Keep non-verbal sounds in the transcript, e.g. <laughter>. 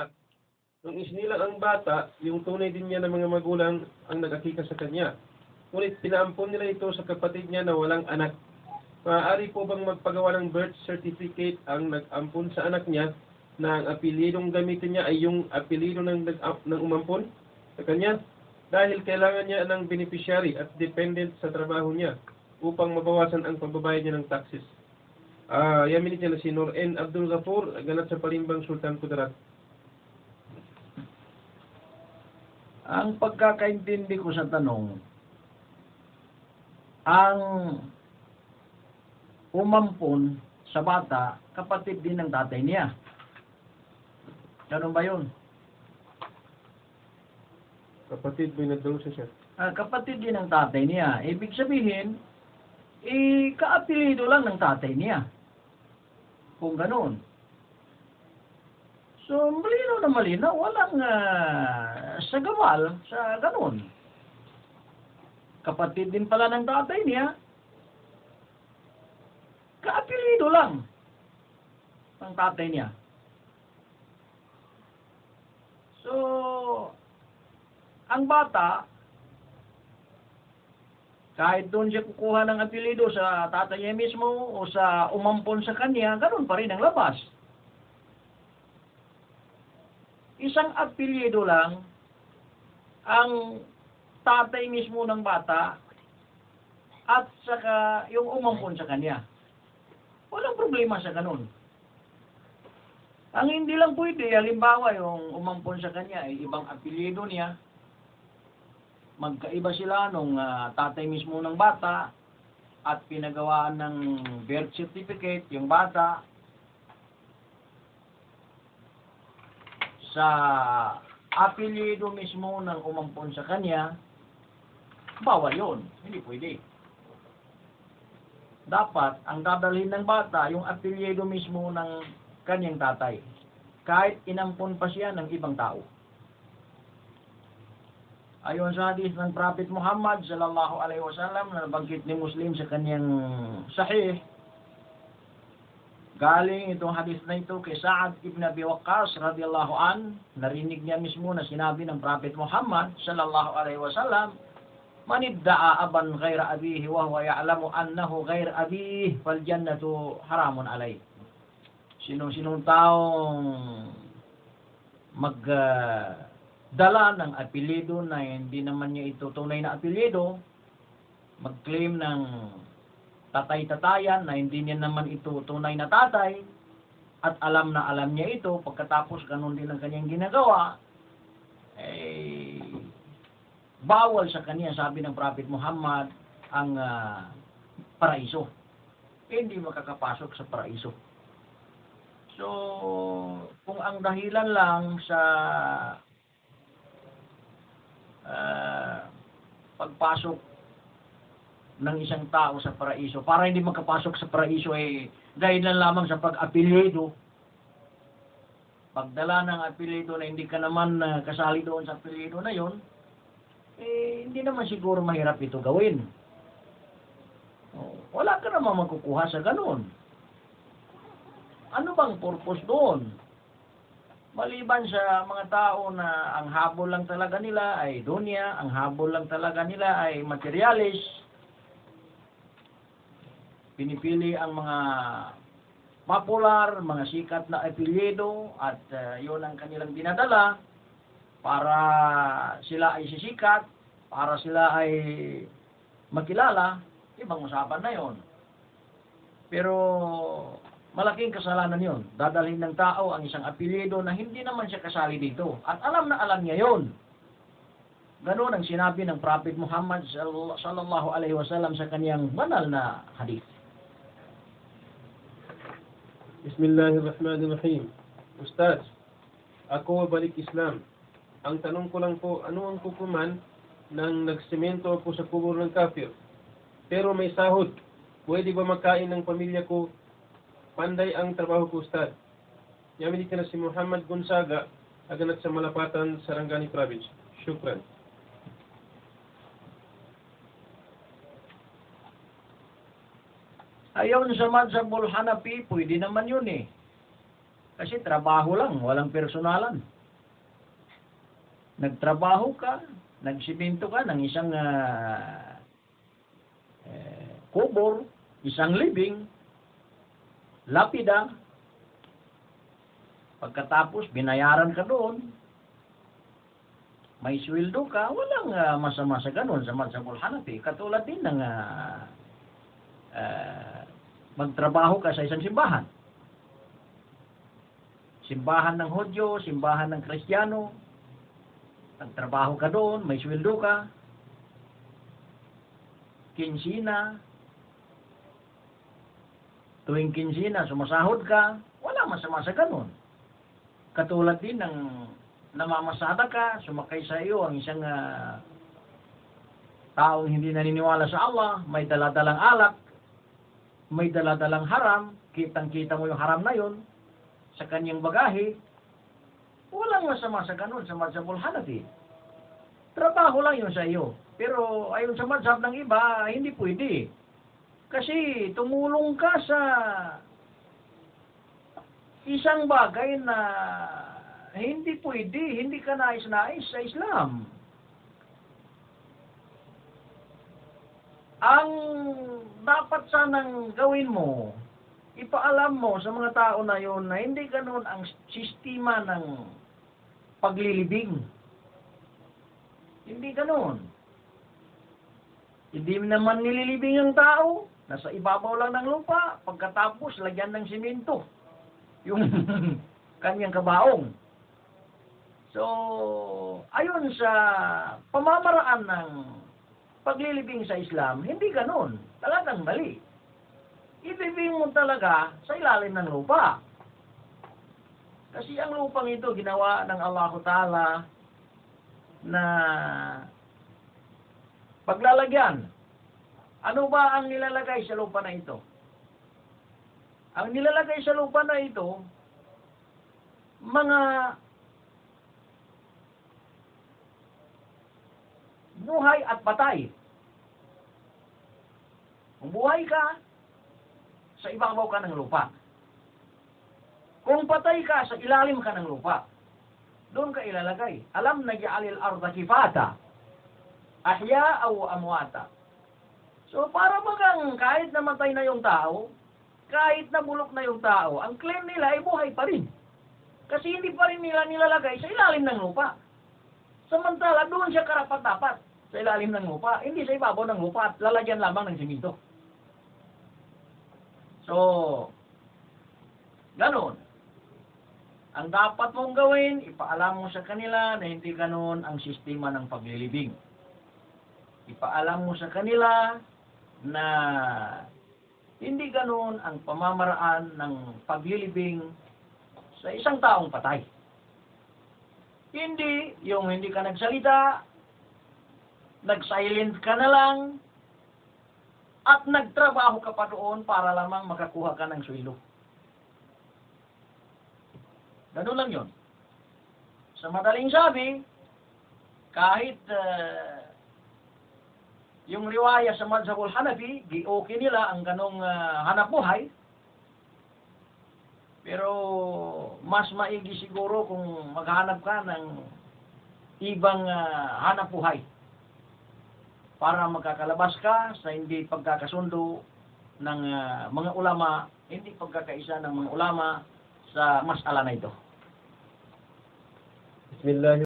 anak. Nung isinilang ang bata, yung tunay din niya ng mga magulang ang nag-akika sa kanya. Ngunit pinaampon nila ito sa kapatid niya na walang anak. Maaari po bang magpagawa ng birth certificate ang nag-ampon sa anak niya na ang apelidong gamitin niya ay yung apelido ng, ng umampon sa kanya? Dahil kailangan niya ng beneficiary at dependent sa trabaho niya upang mabawasan ang pagbabayad niya ng taxes. Ah, yamin niya na si Nur N. Abdul Ghaffur, ganat sa Palimbang Sultan Kudarat. Ang pagkakaintindi ko sa tanong, ang umampon sa bata, kapatid din ng tatay niya. Ganun ba yun? Kapatid, may nagdalusa siya. Ah, kapatid din ng tatay niya. Ibig sabihin, eh, kaapelido lang ng tatay niya. Kung ganun. So, malinaw na malinaw, walang ah, sagawal sa ganun. Kapatid din pala ng tatay niya. Kaapelido lang ng tatay niya. So, ang bata, kahit doon siya kukuha ng apelido sa tatay niya mismo o sa umampon sa kanya, ganun pa rin ang labas. Isang apelido lang ang tatay mismo ng bata at saka yung umampon sa kanya. Walang problema sa ganun. Ang hindi lang pwede, halimbawa yung umampon sa kanya ay ibang apelido niya, magkaiba sila nung ah, tatay mismo ng bata at pinagawaan ng birth certificate yung bata sa apelyido mismo ng umampon sa kanya, bawal yun. Hindi pwede. Dapat, ang dadalhin ng bata, yung apelyido mismo ng kanyang tatay. Kahit inampon pa siya ng ibang tao. Ayon sa hadith ng Prophet Muhammad sallallahu alaihi wasallam na nabanggit ni Muslim sa kanyang sahih, galing itong hadith na ito kay Sa'ad ibn Abi Waqqas radiyallahu an, narinig niya mismo na sinabi ng Prophet Muhammad sallallahu alaihi wasallam, Man idda'a aban ghaira abihi wa huwa ya'lamu annahu ghair abihi fal jannatu haramun alayh. Sino-sinong taong mag ah, dala ng apelyido na hindi naman niya ito tunay na apelyido, mag-claim ng tatay-tatayan na hindi niya naman ito tunay na tatay, at alam na alam niya ito, pagkatapos ganun din ang kanyang ginagawa, eh, bawal sa kanya, sabi ng Prophet Muhammad, ang ah, paraiso. Hindi makakapasok sa paraiso. So, kung ang dahilan lang sa ah, pagpasok ng isang tao sa paraiso, para hindi makapasok sa paraiso eh, dahil lang lamang sa pag-apelyido, pagdala ng apelyido na hindi ka naman ah, kasali doon sa apelyido na yon, eh, hindi naman siguro mahirap ito gawin. Oh, wala ka naman magkukuha sa ganun. Ano bang purpose doon? Maliban sa mga tao na ang habol lang talaga nila ay dunya, ang habol lang talaga nila ay materialis, pinipili ang mga popular, mga sikat na apelyido at uh, yun ang kanilang dinadala para sila ay sisikat, para sila ay makilala, ibang usapan na yon. Pero malaking kasalanan yon. Dadalhin ng tao ang isang apelyido na hindi naman siya kasali dito. At alam na alam niya yon. Ganun ang sinabi ng Prophet Muhammad sall- sallallahu alaihi wasallam sa kaniyang banal na hadith. Bismillahirrahmanirrahim. Ustaz, ako balik Islam. Ang tanong ko lang po, ano ang kukuman ng nagsemento ako sa kubur ng kafir? Pero may sahod. Pwede ba makain ng pamilya ko? Panday ang trabaho ko, Ustaz. Yamin ka na si Muhammad Gonzaga, aganat sa Malapatan, Sarangani Province. Shukran. Ayon sa Madhabul Hanafi, pwede naman yun eh. Kasi trabaho lang, walang personalan. Nagtrabaho ka, nagsimento ka ng isang ah, eh, kubor, isang living, lapida, pagkatapos binayaran ka doon, may sweldo ka, walang ah, masama sa ganun sa Mansabul Hanafi. Katulad din ng ah, ah, magtrabaho ka sa isang simbahan. Simbahan ng Hodyo, simbahan ng Kristiyano, nagtrabaho ka doon, may sweldo ka, kinsina, tuwing kinsina, sumasahod ka, wala masama sa ganun. Katulad din ng namamasada ka, sumakay sa iyo ang isang ah, taong hindi naniniwala sa Allah, may daladalang alak, may daladalang haram, kitang-kita mo yung haram na yon sa kanyang bagahe, walang masama sa ganun sa Mazhabul Hanafi. Trabaho lang yun sa iyo. Pero ayon sa mazhab ng iba, hindi pwede. Kasi tumulong ka sa isang bagay na hindi pwede, hindi ka nais-nais sa Islam. Ang dapat sanang gawin mo, ipaalam mo sa mga tao na yon na hindi ganun ang sistema ng paglilibing. Hindi ganun. Hindi naman nililibing ang tao. Nasa ibabaw lang ng lupa. Pagkatapos, lagyan ng simento. Yung <laughs> kanyang kabaong. So, ayon sa pamamaraan ng paglilibing sa Islam, hindi ganun. Talagang mali. Ibibing mo talaga sa ilalim ng lupa. Kasi ang lupang ito ginawa ng Allah Ta'ala na paglalagyan. Ano ba ang nilalagay sa lupa na ito? Ang nilalagay sa lupa na ito, mga buhay at patay. Kung buhay ka, sa ibabaw ka ng lupa. Kung patay ka, sa ilalim ka ng lupa. Doon ka ilalagay. Alam na ja'alil arda kifata. Ahya o amwata. So, para bagang kahit namatay na yung tao, kahit nabulok na yung tao, ang claim nila ay buhay pa rin. Kasi hindi pa rin nila nilalagay sa ilalim ng lupa. Samantala, doon siya karapat-dapat sa ilalim ng lupa, hindi sa ibabaw ng lupa at lalagyan lamang ng simento. So, ganun. Ang dapat mong gawin, ipaalam mo sa kanila na hindi ganun ang sistema ng paglilibing. Ipaalam mo sa kanila na hindi ganun ang pamamaraan ng paglilibing sa isang taong patay. Hindi yung hindi ka nagsalita, nag-silent ka na lang, at nagtrabaho ka pa doon para lamang makakuha ka ng sweldo. Ganun lang yon. Sa madaling sabi, kahit uh, yung riwaya sa Madhabul Hanafi, gi-okay nila ang ganong uh, hanap buhay, pero mas maigi siguro kung maghanap ka ng ibang uh, hanap buhay para magkakalabas ka sa hindi pagkakasundo ng uh, mga ulama, hindi pagkakaisa ng mga ulama sa masala na ito. Bismillah.